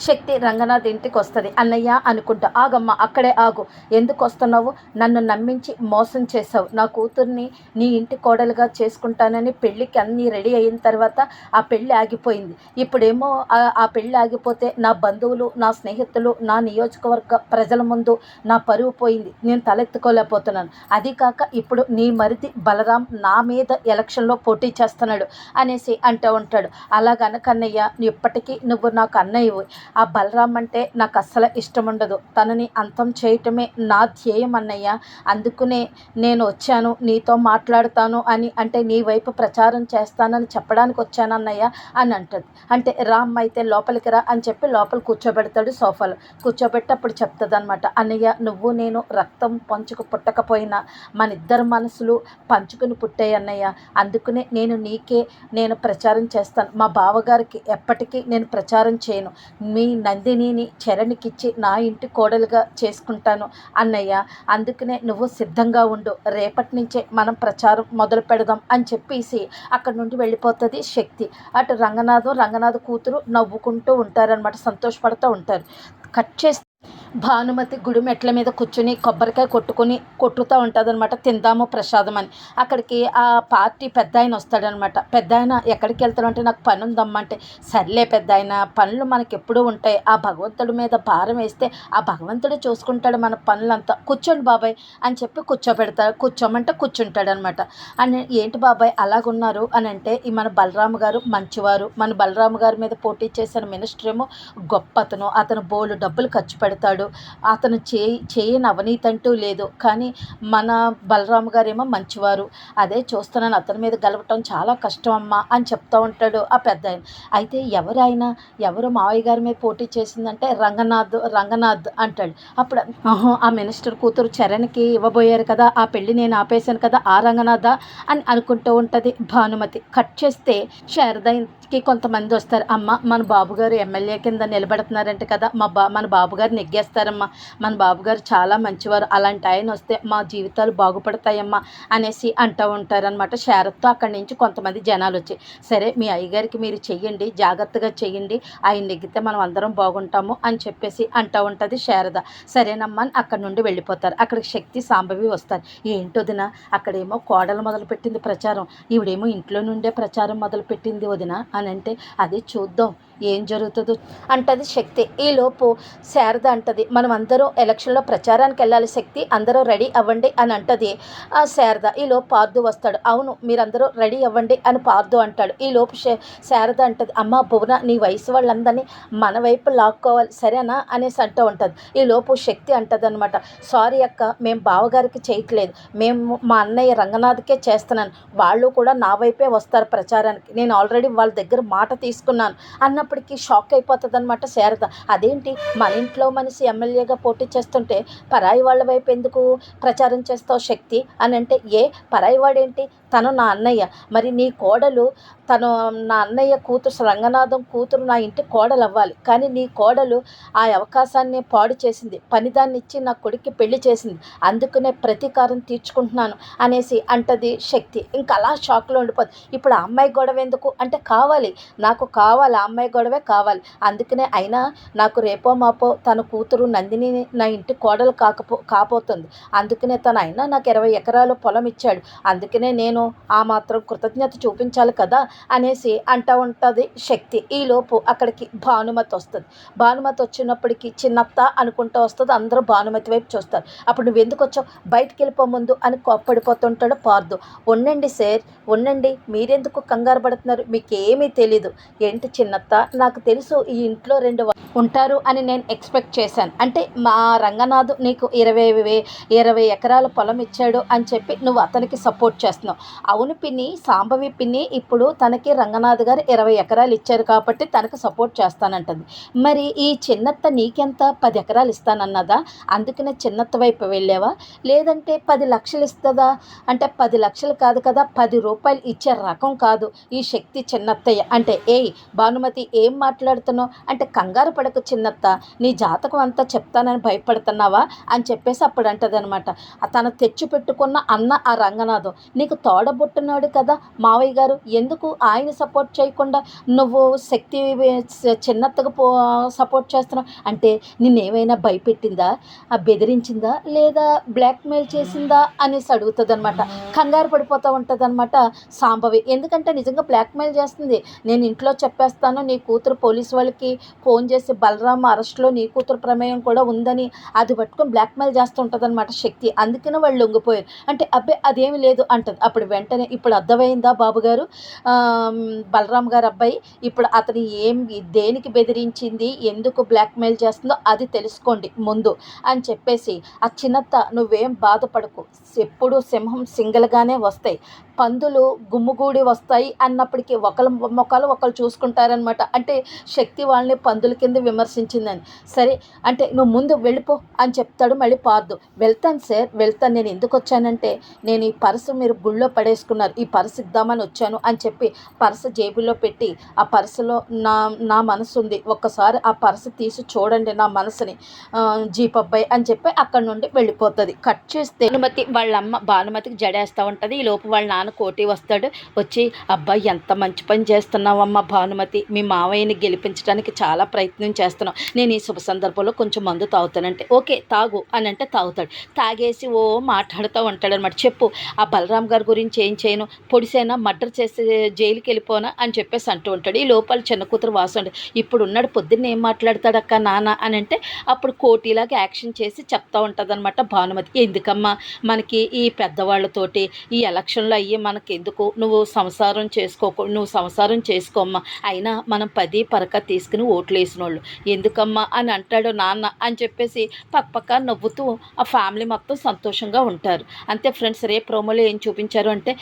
Shakti Ranganath ఇంటికి వస్తుంది. అన్నయ్య అనుకుంటా. ఆగమ్మ అక్కడే ఆగు. ఎందుకు వస్తున్నావు? నన్ను నమ్మించి మోసం చేసావు నా కూతుర్ని నీ ఇంటి కోడలుగా చేసుకుంటానని పెళ్ళికి అన్నీ రెడీ అయిన తర్వాత ఆ పెళ్ళి ఆగిపోయింది. ఇప్పుడేమో ఆ- పెళ్ళి ఆగిపోతే నా బంధువులు నా స్నేహితులు నా నియోజకవర్గ ప్రజల ముందు నా పరువు పోయింది. నేను తలెత్తుకోలేకపోతున్నాను. అది కాక ఇప్పుడు నీ మరిది బలరాం నా మీద ఎలక్షన్లో పోటీ చేస్తున్నాడు అనేసి అంటూ ఉంటాడు. అలాగనకన్నయ్య ఇప్పటికీ నువ్వు నాకు అన్నయ్యవు. ఆ బలరాం అంటే నాకు అస్సలు ఇష్టం ఉండదు. తనని అంతం చేయటమే నా ధ్యేయం అన్నయ్య. అందుకునే నేను వచ్చాను నీతో మాట్లాడతాను అని అంటే నీ వైపు ప్రచారం చేస్తానని చెప్పడానికి వచ్చాను అన్నయ్య అని అంటది. అంటే రామ్ అయితే లోపలికి రా అని చెప్పి లోపల కూర్చోబెడతాడు సోఫాలో. కూర్చోబెట్టి అప్పుడు చెప్తుంది అనమాట అన్నయ్య నువ్వు నేను రక్తం పంచుకు పుట్టకపోయినా మన ఇద్దరు మనసులు పంచుకుని పుట్టాయి అన్నయ్య. అందుకునే నేను నీకే నేను ప్రచారం చేస్తాను. మా బావగారికి ఎప్పటికీ నేను ప్రచారం చేయను. మీ నందినిని చరణ్కిచ్చి నా ఇంటి కోడలుగా చేసుకుంటాను అన్నయ్య. అందుకనే నువ్వు సిద్ధంగా ఉండు. రేపటి నుంచే మనం ప్రచారం మొదలు పెడదాం అని చెప్పేసి అక్కడ నుండి వెళ్ళిపోతుంది శక్తి. అటు రంగనాథం రంగనాథ్ కూతురు నవ్వుకుంటూ ఉంటారనమాట సంతోషపడుతూ ఉంటారు. కట్ చేసి భానుమతి గుడి మెట్ల మీద కూర్చుని కొబ్బరికాయ కొట్టుకొని కొట్టుతూ ఉంటుందన్నమాట. తిందాము ప్రసాదం అని. అక్కడికి ఆ పార్టీ పెద్ద ఆయన వస్తాడనమాట పెద్ద ఆయన ఎక్కడికి వెళ్తాడంటే నాకు పని ఉందమ్మంటే సర్లే పెద్ద ఆయన పనులు మనకి ఎప్పుడూ ఉంటాయి. ఆ భగవంతుడి మీద భారం వేస్తే ఆ భగవంతుడు చూసుకుంటాడు మన పనులంతా. కూర్చోండి బాబాయ్ అని చెప్పి కూర్చోబెడతాడు కూర్చోమంటే కూర్చుంటాడు అనమాట అని ఏంటి బాబాయ్ అలాగున్నారు? అని అంటే ఈ మన బలరాము గారు మంచివారు. మన బలరాము గారి మీద పోటీ చేసిన మినిస్టర్ ఏమో గొప్ప అతను అతను బోలు డబ్బులు ఖర్చు పెడతాడు. అతను చేయి చేయని అవినీతి అంటూ లేదు. కానీ మన బలరాము గారేమో మంచివారు. అదే చూస్తున్నాను అతని మీద గెలవటం చాలా కష్టం అమ్మా అని చెప్తూ ఉంటాడు ఆ పెద్ద ఆయన. అయితే ఎవరైనా ఎవరు మావయ్య గారి మీద పోటీ చేసిందంటే రంగనాథ్ రంగనాథ్ అంటాడు. అప్పుడు ఆ మినిస్టర్ కూతురు చరణ్కి ఇవ్వబోయారు కదా ఆ పెళ్ళి నేను ఆపేశాను కదా ఆ రంగనాథా అని అనుకుంటూ ఉంటుంది భానుమతి. కట్ చేస్తే శారదకి కొంతమంది వస్తారు. అమ్మ మన బాబుగారు ఎమ్మెల్యే కింద నిలబడుతున్నారంట కదా మా బా మన బాబుగారు చేస్తారమ్మా. మన బాబుగారు చాలా మంచివారు. అలాంటి ఆయన వస్తే మా జీవితాలు బాగుపడతాయమ్మా అనేసి అంటూ ఉంటారనమాట శారద్తో అక్కడి నుంచి కొంతమంది జనాలు వచ్చి సరే మీ అయ్యగారికి మీరు చెయ్యండి జాగ్రత్తగా చెయ్యండి. ఆయన నెగ్గితే మనం అందరం బాగుంటాము అని చెప్పేసి అంటూ ఉంటుంది శారద. సరేనమ్మా అని అక్కడి నుండి వెళ్ళిపోతారు. అక్కడికి శక్తి సాంబవి వస్తారు. ఏంటో వదిన అక్కడేమో కోడలు మొదలుపెట్టింది ప్రచారం. ఈవిడేమో ఇంట్లో నుండే ప్రచారం మొదలుపెట్టింది వదిన అని అంటే అది చూద్దాం. ఏం జరుగుతుందో అంటది శక్తి. ఈలోపు శారద అంటది మనం అందరూ ఎలక్షన్లో ప్రచారానికి వెళ్ళాలి శక్తి అందరూ రెడీ అవ్వండి అని అంటది ఆ శారద. ఈలోపు పార్దు వస్తాడు అవును మీరందరూ రెడీ అవ్వండి అని పార్దు అంటాడు. ఈలోపు శారద అంటది అమ్మ భువన నీ వయసు వాళ్ళందరినీ మన వైపు లాక్కోవాలి సరేనా? అనేసి అంటూ ఉంటుంది. ఈలోపు శక్తి అంటది అనమాట సారీ అక్క మేము బావగారికి చేయట్లేదు. మేము మా అన్నయ్య రంగనాథ్కే చేస్తున్నాను. వాళ్ళు కూడా నా వైపే వస్తారు ప్రచారానికి. నేను ఆల్రెడీ వాళ్ళ దగ్గర మాట తీసుకున్నాను అన్న అన్నప్పటికీ షాక్ అయిపోతుంది అనమాట శారద. అదేంటి? మన ఇంట్లో మనిషి ఎమ్మెల్యేగా పోటీ చేస్తుంటే పరాయి వాళ్ళ వైపు ఎందుకు ప్రచారం చేస్తావు శక్తి? అని అంటే ఏ పరాయి వాడేంటి? తను నా అన్నయ్య. మరి నీ కోడలు తను నా అన్నయ్య కూతురు రంగనాథం కూతురు నా ఇంటి కోడలు అవ్వాలి కానీ నీ కోడలు ఆ అవకాశాన్ని పాడు చేసింది. పనిదాన్ని ఇచ్చి నా కొడుక్కి పెళ్ళి చేసింది. అందుకనే ప్రతీకారం తీర్చుకుంటున్నాను అనేసి అంటది శక్తి. ఇంకా అలా షాక్లో ఉండిపోదు. ఇప్పుడు ఆ అమ్మాయి గొడవ ఎందుకు? అంటే కావాలి. నాకు కావాలి ఆ అమ్మాయి గొడవ. కావాలి. అందుకనే అయినా నాకు రేపో మాపో తన కూతురు నందిని నా ఇంటి కోడలు కాకపో కాపోతుంది అందుకనే తన అయినా నాకు ఇరవై ఎకరాలు పొలం ఇచ్చాడు. అందుకనే నేను ఆ మాత్రం కృతజ్ఞత చూపించాలి కదా అనేసి అంటూ ఉంటుంది శక్తి. ఈలోపు అక్కడికి భానుమతి వస్తుంది. భానుమతి వచ్చినప్పటికీ చిన్నత్త అనుకుంటూ వస్తుంది. అందరూ భానుమతి వైపు చూస్తారు. అప్పుడు నువ్వు ఎందుకు వచ్చావు? బయటికి వెళ్ళిపో ముందు అని కోప్పడిపోతుంటాడు పార్దు. ఉండండి సార్ ఉండండి. మీరెందుకు కంగారు పడుతున్నారు? మీకేమీ తెలీదు. ఏంటి చిన్నత్త? నాకు తెలుసు ఈ ఇంట్లో రెండు ఉంటారు అని నేను ఎక్స్పెక్ట్ చేశాను. అంటే మా రంగనాథ్ నీకు ఇరవై వే ఇరవై ఎకరాల పొలం ఇచ్చాడు అని చెప్పి నువ్వు అతనికి సపోర్ట్ చేస్తున్నావు. అవును పిన్ని సాంబవి పిన్ని ఇప్పుడు తనకి రంగనాథ్ గారు ఇరవై ఎకరాలు ఇచ్చారు కాబట్టి తనకు సపోర్ట్ చేస్తానంటుంది. మరి ఈ చిన్నత్త నీకెంత? పది ఎకరాలు ఇస్తానన్నదా? అందుకనే చిన్నత్త వైపు వెళ్ళావా? లేదంటే పది లక్షలు ఇస్తుందా? అంటే పది లక్షలు కాదు కదా పది రూపాయలు ఇచ్చే రకం కాదు ఈ శక్తి చిన్నత్తయ్య. అంటే ఏయ్ భానుమతి ఏం మాట్లాడుతున్నావు? అంటే కంగారు పడక చిన్నత్త. నీ జాతకం అంతా చెప్తానని భయపడుతున్నావా? అని చెప్పేసి అప్పుడు అంటది అనమాట తను తెచ్చి పెట్టుకున్న అన్న ఆ రంగనాథం. నీకు తోడబుట్టున్నాడు కదా మావయ్య గారు ఎందుకు ఆయన సపోర్ట్ చేయకుండా నువ్వు శక్తి చిన్నత్తగా పో సపోర్ట్ చేస్తున్నావు? అంటే నిన్నేమైనా భయపెట్టిందా? ఆ బెదిరించిందా? లేదా బ్లాక్మెయిల్ చేసిందా? అనేసి అడుగుతుంది అనమాట కంగారు పడిపోతూ ఉంటుంది అనమాట సాంబవి. ఎందుకంటే నిజంగా బ్లాక్మెయిల్ చేస్తుంది. నేను ఇంట్లో చెప్పేస్తాను నీ కూతురు పోలీసు వాళ్ళకి ఫోన్ చేసి బలరామ అరెస్ట్లో నీ కూతురు ప్రమేయం కూడా ఉందని అది పట్టుకొని బ్లాక్మెయిల్ చేస్తుంటుంది అనమాట శక్తి. అందుకనే వాళ్ళు లొంగిపోయారు. అంటే అబ్బే అదేమి లేదు అంటది. అప్పుడు వెంటనే ఇప్పుడు అర్థమైందా బాబు గారు? బలరాం గారు అబ్బాయి ఇప్పుడు అతని ఏం దేనికి బెదిరించింది? ఎందుకు బ్లాక్మెయిల్ చేస్తుందో అది తెలుసుకోండి ముందు అని చెప్పేసి ఆ చిన్నత్త నువ్వేం బాధపడకు. ఎప్పుడు సింహం సింగిల్గానే వస్తాయి. పందులు గుమ్ముగూడి వస్తాయి అన్నప్పటికీ ఒకళ్ళ మొక్కలు ఒకళ్ళు చూసుకుంటారనమాట అంటే శక్తి వాళ్ళని పందుల కింద విమర్శించిందని. సరే అంటే నువ్వు ముందు వెళ్ళిపో అని చెప్తాడు మళ్ళీ పార్దు. వెళ్తాను సార్ వెళ్తాను. నేను ఎందుకు వచ్చానంటే నేను ఈ పర్సు మీరు గుళ్ళో పడేసుకున్నారు. ఈ పర్సు ఇద్దామని వచ్చాను అని చెప్పి పర్సు జేబులో పెట్టి ఆ పర్సులో నా నా మనసు ఉంది ఒక్కసారి ఆ పర్సు తీసి చూడండి నా మనసుని. జీప్ అబ్బాయి అని చెప్పి అక్కడ నుండి వెళ్ళిపోతుంది. కట్ చేస్తే భానుమతి వాళ్ళ అమ్మ భానుమతికి జడేస్తూ ఉంటుంది. ఈ లోపు వాళ్ళ నాన్న కోటి వస్తాడు. వచ్చి అబ్బాయి ఎంత మంచి పని చేస్తున్నావమ్మా భానుమతి. మీ మావయ్యని గెలిపించడానికి చాలా ప్రయత్నం చేస్తున్నాం నేను ఈ శుభ సందర్భంలో కొంచెం మందు తాగుతానంటే ఓకే తాగు అని అంటే తాగుతాడు. తాగేసి ఓ మాట్లాడుతూ ఉంటాడు అనమాట చెప్పు ఆ బలరాం గారి గురించి ఏం చేయను? పొడిసైనా మర్డర్ చేసి జైలుకి వెళ్ళిపోనా అని చెప్పేసి అంటూ ఉంటాడు. ఈ లోపల చిన్న కూతురు వాసు ఇప్పుడు ఉన్నాడు పొద్దున్న ఏం మాట్లాడతాడు అక్క నాన్న అని అంటే అప్పుడు కోటిలాగా యాక్షన్ చేసి చెప్తా ఉంటుంది అనమాట భానుమతి. ఎందుకమ్మా? మనకి ఈ పెద్దవాళ్ళతోటి ఈ ఎలక్షన్లో అయ్యి మనకి ఎందుకు నువ్వు సంసారం చేసుకోకు నువ్వు సంసారం చేసుకోమ్మా. అయినా మనం పది పరక తీసుకుని ఓట్లు వేసిన వాళ్ళు ఎందుకమ్మా అని అంటాడు నాన్న అని చెప్పేసి పక్కపక్క నవ్వుతూ ఆ ఫ్యామిలీ మొత్తం సంతోషంగా ఉంటారు. అంతే ఫ్రెండ్స్ రేపు ప్రోమోలో ఏం చూపించారు అంటే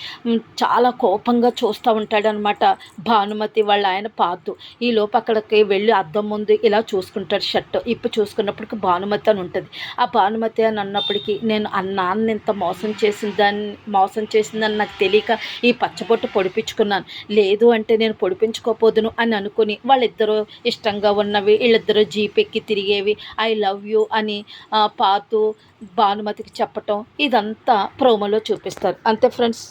చాలా కోపంగా చూస్తూ ఉంటాడనమాట భానుమతి వాళ్ళ ఆయన పాతు ఈ లోపు అక్కడికి వెళ్ళి అద్దం ముందు ఇలా చూసుకుంటాడు షర్ట్. ఇప్పుడు చూసుకున్నప్పటికి భానుమతి అని ఉంటుంది. ఆ భానుమతి అని అన్నప్పటికీ నేను ఆ నాన్న ఇంత మోసం చేసిందని మోసం చేసిందని నాకు తెలియక ఈ పచ్చబొట్టు పొడిపించుకున్నాను. లేదు అంటే నేను పొడిపించుకోపోదును అని అనుకుని వాళ్ళిద్దరూ ఇష్టంగా ఉన్నవి వీళ్ళిద్దరూ జీప్ ఎక్కి తిరిగేవి ఐ లవ్ యూ అని పాతు భానుమతికి చెప్పటం ఇదంతా ప్రోమోలో చూపిస్తారు. అంతే ఫ్రెండ్స్.